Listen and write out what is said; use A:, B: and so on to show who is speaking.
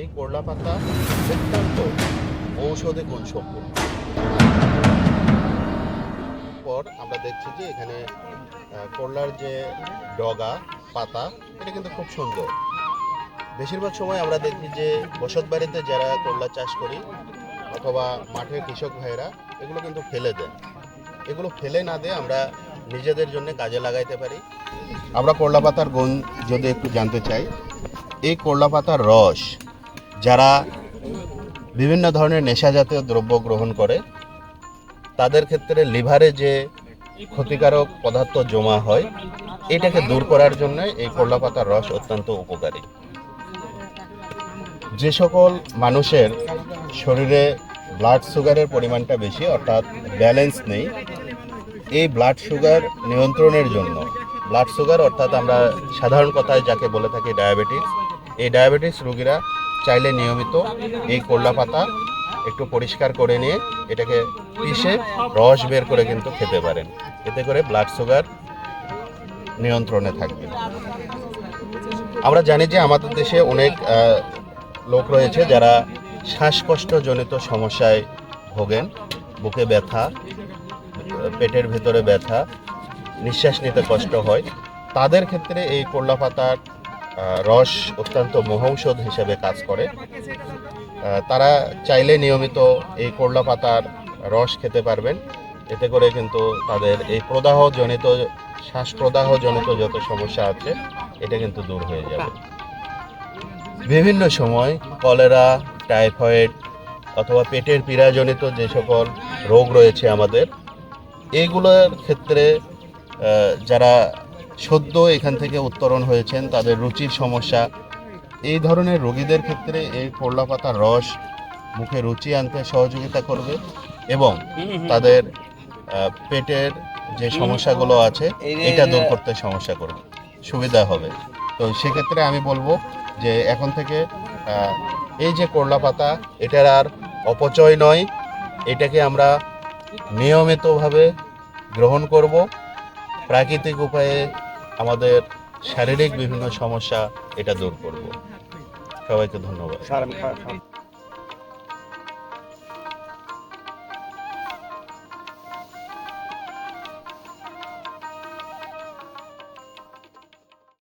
A: এই করলা পাতা অত্যন্ত ঔষধে গুণ সম্পূর্ণ পর আমরা দেখছি যে এখানে করলার যে ডগা, পাতা, এটা কিন্তু খুব সুন্দর। বেশিরভাগ সময় আমরা দেখি যে বসত বাড়িতে যারা করলা চাষ করি অথবা মাঠের কৃষক ভাইয়েরা, এগুলো কিন্তু ফেলে দেন এগুলো ফেলে না দিয়ে আমরা নিজেদের জন্য কাজে লাগাইতে পারি। আমরা করলা পাতার গুণ যদি একটু জানতে চাই, এই করলা পাতার রস যারা বিভিন্ন ধরনের নেশা জাতীয় দ্রব্য গ্রহণ করে, তাদের ক্ষেত্রে লিভারে যে ক্ষতিকারক পদার্থ জমা হয়, এটাকে দূর করার জন্য এই করলা পাতার রস অত্যন্ত উপকারী। যে সকল মানুষের শরীরে ব্লাড সুগারের পরিমাণটা বেশি, অর্থাৎ ব্যালেন্স নেই, এই ব্লাড সুগার নিয়ন্ত্রণের জন্য ব্লাড সুগার অর্থাৎ আমরা সাধারণ কথায় যাকে বলে থাকি ডায়াবেটিস এই ডায়াবেটিস রোগীরা চাইলে নিয়মিত এই করলা পাতা একটু পরিষ্কার করে নিয়ে এটাকে পিষে রস বের করে কিন্তু খেতে পারেন। এতে করে ব্লাড সুগার নিয়ন্ত্রণে থাকবে। আমরা জানি যে আমাদের দেশে অনেক লোক রয়েছে যারা শ্বাসকষ্টজনিত সমস্যায় ভোগেন। বুকে ব্যথা, পেটের ভেতরে ব্যথা, নিঃশ্বাস নিতে কষ্ট হয়। তাদের ক্ষেত্রে এই করলা পাতার রস অত্যন্ত মহৌষধ হিসেবে কাজ করে। তারা চাইলে নিয়মিত এই করলা পাতার রস খেতে পারবেন। এতে করে কিন্তু তাদের এই প্রদাহজনিত শ্বাস প্রদাহজনিত যত সমস্যা আছে, এটা কিন্তু দূর হয়ে যাবে। বিভিন্ন সময় কলেরা, টাইফয়েড অথবা পেটের পীড়াজনিত যে সকল রোগ রয়েছে আমাদের এইগুলোর ক্ষেত্রে যারা সদ্য এখান থেকে উত্তরণ হয়েছেন তাদের রুচির সমস্যা। এই ধরনের রোগীদের ক্ষেত্রে এই করলা পাতার রস মুখে রুচি আনতে সহযোগিতা করবে এবং তাদের পেটের যে সমস্যাগুলো আছে এটা দূর করতে সমস্যা করবে। সুবিধা হবে। তো সেক্ষেত্রে আমি বলব যে এখন থেকে এই যে করলা পাতা এটার আর অপচয় নয়। এটাকে আমরা নিয়মিতভাবে গ্রহণ করব। প্রাকৃতিক উপায়ে আমাদের শারীরিক বিভিন্ন সমস্যা এটা দূর করব। সবাইকে ধন্যবাদ।